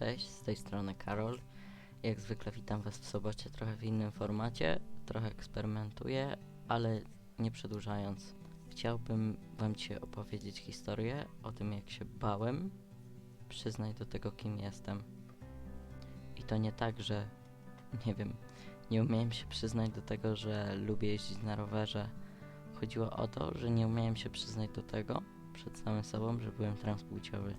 Cześć, z tej strony Karol. Jak zwykle witam Was w sobocie trochę w innym formacie, trochę eksperymentuję, ale nie przedłużając. Chciałbym Wam dzisiaj opowiedzieć historię o tym, jak się bałem przyznać do tego, kim jestem. I to nie tak, że nie wiem, nie umiałem się przyznać do tego, że lubię jeździć na rowerze. Chodziło o to, że nie umiałem się przyznać do tego przed samym sobą, że byłem transpłciowy.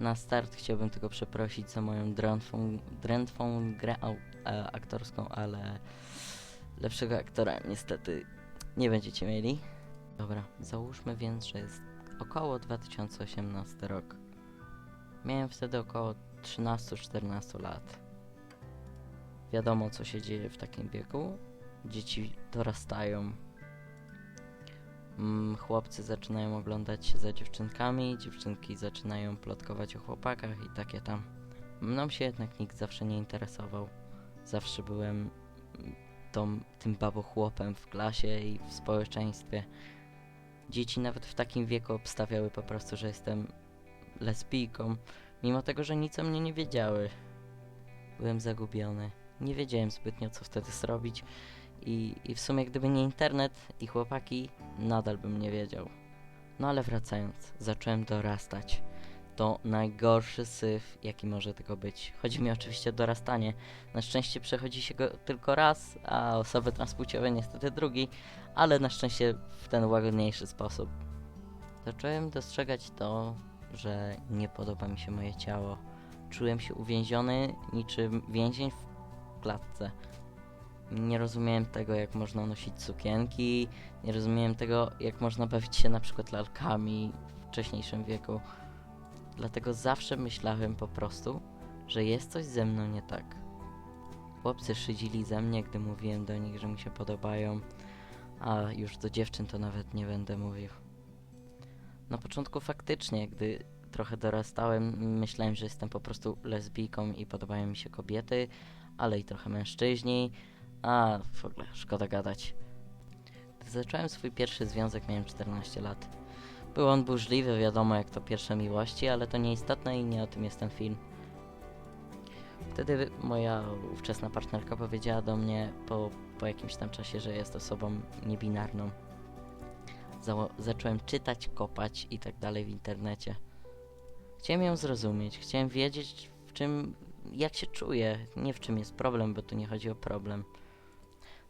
Na start chciałbym tylko przeprosić za moją drętwą, drętwą grę e, aktorską, ale lepszego aktora niestety nie będziecie mieli. Dobra, załóżmy więc, że jest około 2018 rok. Miałem wtedy około 13-14 lat. Wiadomo, co się dzieje w takim wieku. Dzieci dorastają. Mm, chłopcy zaczynają oglądać się za dziewczynkami, dziewczynki zaczynają plotkować o chłopakach i takie tam. Mną się jednak nikt zawsze nie interesował. Zawsze byłem mm, tą, tym babochłopem w klasie i w społeczeństwie. Dzieci nawet w takim wieku obstawiały po prostu, że jestem lesbijką, mimo tego, że nic o mnie nie wiedziały. Byłem zagubiony. Nie wiedziałem zbytnio, co wtedy zrobić. I, I w sumie, gdyby nie internet i chłopaki, nadal bym nie wiedział. No ale wracając, zacząłem dorastać. To najgorszy syf, jaki może tylko być. Chodzi mi oczywiście o dorastanie. Na szczęście przechodzi się go tylko raz, a osoby transpłciowe niestety drugi, ale na szczęście w ten łagodniejszy sposób. Zacząłem dostrzegać to, że nie podoba mi się moje ciało. Czułem się uwięziony niczym więzień w klatce. Nie rozumiałem tego, jak można nosić sukienki, nie rozumiałem tego, jak można bawić się na przykład lalkami w wcześniejszym wieku. Dlatego zawsze myślałem po prostu, że jest coś ze mną nie tak. Chłopcy szydzili ze mnie, gdy mówiłem do nich, że mi się podobają, a już do dziewczyn to nawet nie będę mówił. Na początku faktycznie, gdy trochę dorastałem, myślałem, że jestem po prostu lesbijką i podobają mi się kobiety, ale i trochę mężczyźni, a w ogóle szkoda gadać. Gdy zacząłem swój pierwszy związek, miałem 14 lat. Był on burzliwy, wiadomo jak to pierwsze miłości, ale to nieistotne i nie o tym jest ten film. Wtedy moja ówczesna partnerka powiedziała do mnie po, po jakimś tam czasie, że jest osobą niebinarną. Zało- zacząłem czytać, kopać i tak dalej w internecie. Chciałem ją zrozumieć, chciałem wiedzieć w czym, jak się czuję, nie w czym jest problem, bo tu nie chodzi o problem.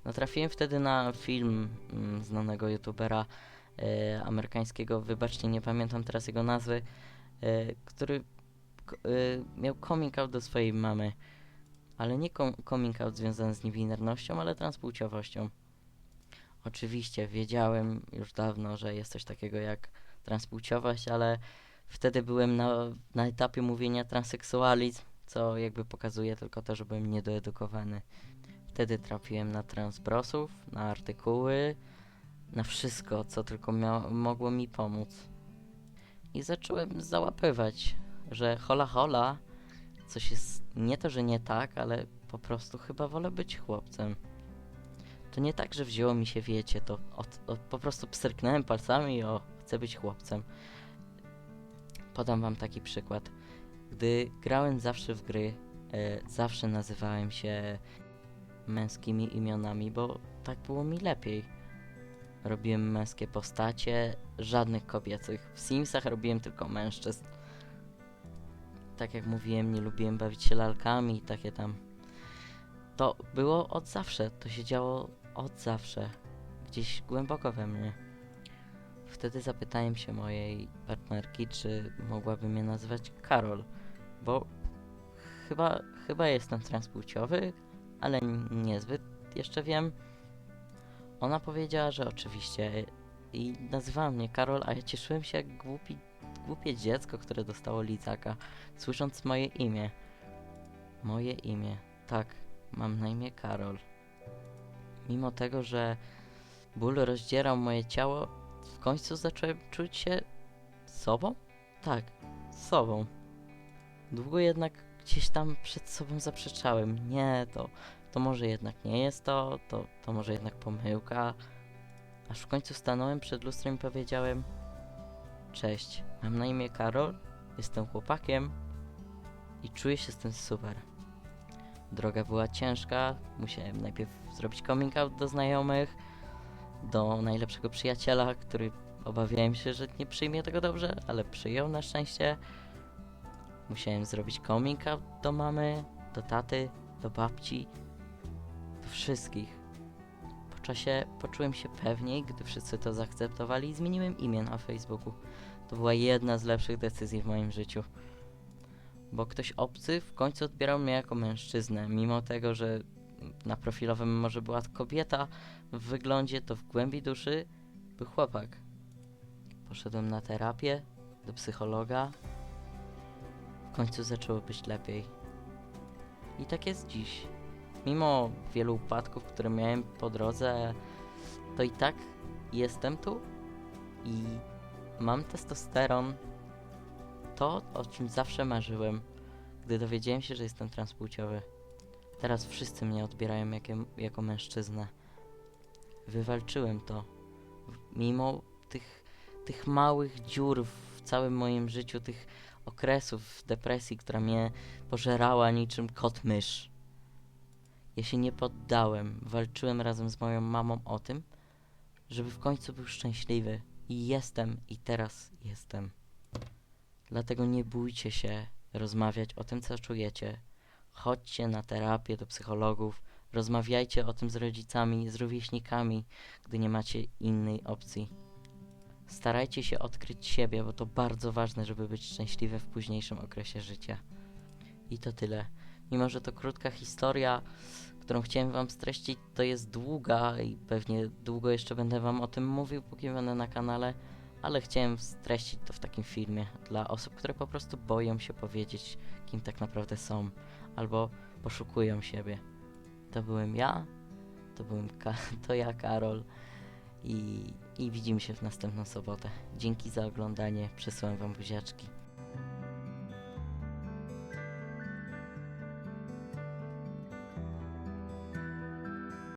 Natrafiłem wtedy na film mm, znanego youtubera e, amerykańskiego, wybaczcie, nie pamiętam teraz jego nazwy, e, który k- e, miał coming out do swojej mamy, ale nie com- coming out związany z niebinarnością, ale transpłciowością. Oczywiście wiedziałem już dawno, że jest coś takiego jak transpłciowość, ale wtedy byłem na, na etapie mówienia transseksualizm, co jakby pokazuje tylko to, że byłem niedoedukowany. Wtedy trafiłem na transbrosów, na artykuły, na wszystko, co tylko mogło mi pomóc. I zacząłem załapywać, że hola hola, coś jest nie to, że nie tak, ale po prostu chyba wolę być chłopcem. To nie tak, że wzięło mi się, wiecie, to od, od, po prostu pstryknąłem palcami i o, chcę być chłopcem. Podam wam taki przykład. Gdy grałem zawsze w gry, e, zawsze nazywałem się męskimi imionami, bo tak było mi lepiej. Robiłem męskie postacie, żadnych kobiecych. W Simsach robiłem tylko mężczyzn. Tak jak mówiłem, nie lubiłem bawić się lalkami i takie tam. To było od zawsze, to się działo od zawsze. Gdzieś głęboko we mnie. Wtedy zapytałem się mojej partnerki, czy mogłaby mnie nazywać Karol, bo chyba, chyba jestem transpłciowy, ale niezbyt jeszcze wiem. Ona powiedziała, że oczywiście i nazywała mnie Karol, a ja cieszyłem się jak głupi, głupie dziecko, które dostało lizaka, słysząc moje imię. Moje imię, tak, mam na imię Karol. Mimo tego, że ból rozdzierał moje ciało, w końcu zacząłem czuć się sobą? Tak, sobą. Długo jednak gdzieś tam przed sobą zaprzeczałem. Nie, to, to może jednak nie jest to, to, to może jednak pomyłka. Aż w końcu stanąłem przed lustrem i powiedziałem Cześć, mam na imię Karol, jestem chłopakiem, I czuję się z tym super. Droga była ciężka, musiałem najpierw zrobić coming out do znajomych, do najlepszego przyjaciela, który obawiałem się, że nie przyjmie tego dobrze, ale przyjął na szczęście. Musiałem zrobić coming out do mamy, do taty, do babci, do wszystkich. Po czasie poczułem się pewniej, gdy wszyscy to zaakceptowali i zmieniłem imię na Facebooku. To była jedna z lepszych decyzji w moim życiu. Bo ktoś obcy w końcu odbierał mnie jako mężczyznę, mimo tego, że na profilowym może była kobieta, w wyglądzie to w głębi duszy był chłopak. Poszedłem na terapię, do psychologa. W końcu zaczęło być lepiej. I tak jest dziś. Mimo wielu upadków, które miałem po drodze, to i tak jestem tu i mam testosteron. To, o czym zawsze marzyłem, gdy dowiedziałem się, że jestem transpłciowy. Teraz wszyscy mnie odbierają jako, jako mężczyznę. Wywalczyłem to. Mimo tych, tych małych dziur w całym moim życiu, tych okresów depresji, która mnie pożerała niczym kot mysz. Ja się nie poddałem. Walczyłem razem z moją mamą o tym, żeby w końcu był szczęśliwy. I jestem, i teraz jestem. Dlatego nie bójcie się rozmawiać o tym, co czujecie. Chodźcie na terapię do psychologów, rozmawiajcie o tym z rodzicami, z rówieśnikami, gdy nie macie innej opcji. Starajcie się odkryć siebie, bo to bardzo ważne, żeby być szczęśliwym w późniejszym okresie życia. I to tyle. Mimo, że to krótka historia, którą chciałem wam streścić, to jest długa i pewnie długo jeszcze będę wam o tym mówił, póki będę na kanale, ale chciałem streścić to w takim filmie dla osób, które po prostu boją się powiedzieć, kim tak naprawdę są, albo poszukują siebie. To byłem ja, to byłem Ka- to ja, Karol i, i widzimy się w następną sobotę. Dzięki za oglądanie, przesyłam wam buziaczki.